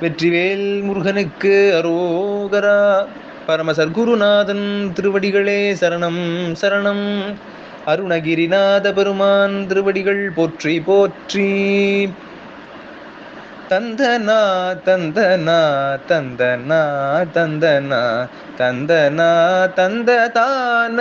வெற்றிவேல் முருகனுக்கு அரோகரா. பரம சர்க்குருநாதன் திருவடிகளே சரணம் சரணம். அருணகிரிநாத பெருமான் திருவடிகள் போற்றி போற்றி. தந்தனா தந்தனா தந்தனா தந்தனா தந்தனா தந்த தான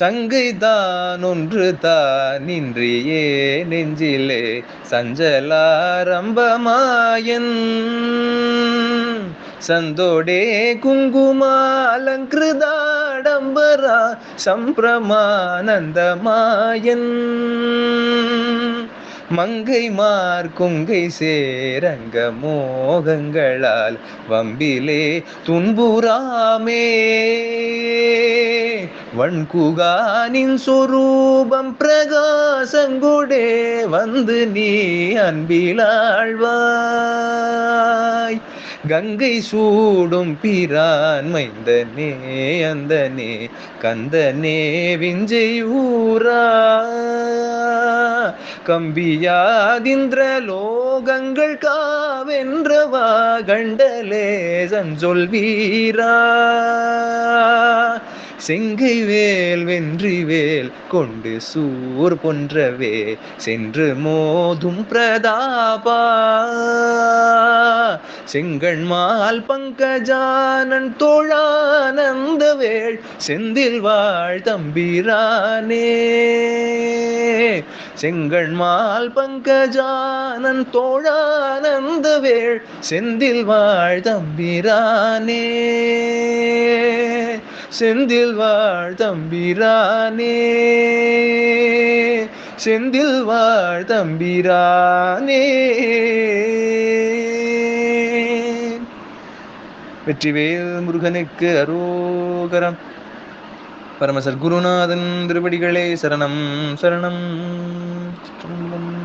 சங்கைதான் ஒன்று தான் நின்றியே நெஞ்சிலே சஞ்சலாரம்பமாயன். சந்தோடே குங்குமாலங்கிருதாடம்பரா சம்பிரமானந்தமாயன். மங்கை மார் கொங்கை சேரங்க மோகங்களால் வம்பிலே துன்புறாமே. வண்குகானின் சொரூபம் பிரகாசங்குடே வந்து நீ அன்பிலாழ்வாய். கங்கை சூடும் பிரான் மைந்தனே அந்தனே கந்தனே விஞ்சையூரா கம்பியாதிந்திரலோகங்கள் காவென்றவா கண்டலே சஞ்சொல் செங்கை வேல் வென்றி வேல் கொண்டு சூர் பொன்றவே சென்று மோதும் பிரதாபா. செங்கண்மால் பங்கஜானன் தோழானந்த வேள் செந்தில் வாழ் தம்பிரானே. செங்கண்மால் பங்கஜானன் தோழானந்த வேள் செந்தில் வாழ் தம்பிரானே. செந்தில் வாழ் தம்பிரானே. செந்தில் வாழ் தம்பிரானே. வெற்றிவேல் முருகனுக்கு அரோகரம். பரமசர் குருநாதன் திருவடிகளே சரணம் சரணம். சிற்றம்பலம்.